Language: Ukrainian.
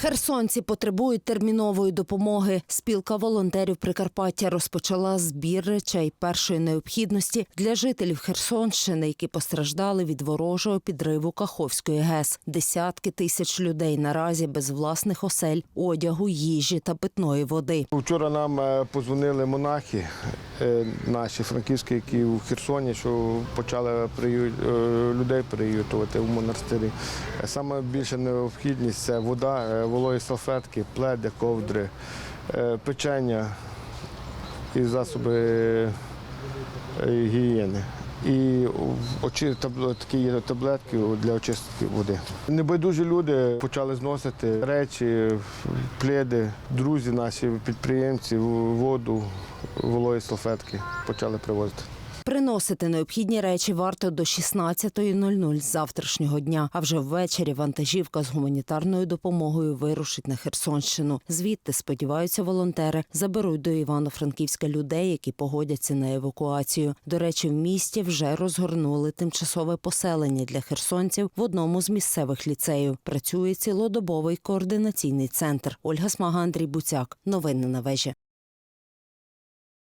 Херсонці потребують термінової допомоги. Спілка волонтерів Прикарпаття розпочала збір речей першої необхідності для жителів Херсонщини, які постраждали від ворожого підриву Каховської ГЕС. Десятки тисяч людей наразі без власних осель, одягу, їжі та питної води. Вчора нам е, позвонили монахи наші франківські, які в Херсоні, що почали приют, е, людей приютувати в монастирі. Е, Саме більша необхідність це вода, е, вологі салфетки, пледи, ковдри, е, печення і засоби е, гігієни. І очі такі є таблетки для очистки води. Небайдужі люди почали зносити речі, пледи, друзі наші, підприємці, воду, волої салфетки почали привозити. Приносити необхідні речі варто до 16.00 з завтрашнього дня. А вже ввечері вантажівка з гуманітарною допомогою вирушить на Херсонщину. Звідти сподіваються волонтери заберуть до Івано-Франківська людей, які погодяться на евакуацію. До речі, в місті вже розгорнули тимчасове поселення для херсонців в одному з місцевих ліцеїв. Працює цілодобовий координаційний центр. Ольга Смага, Андрій Буцяк. Новини на вежі.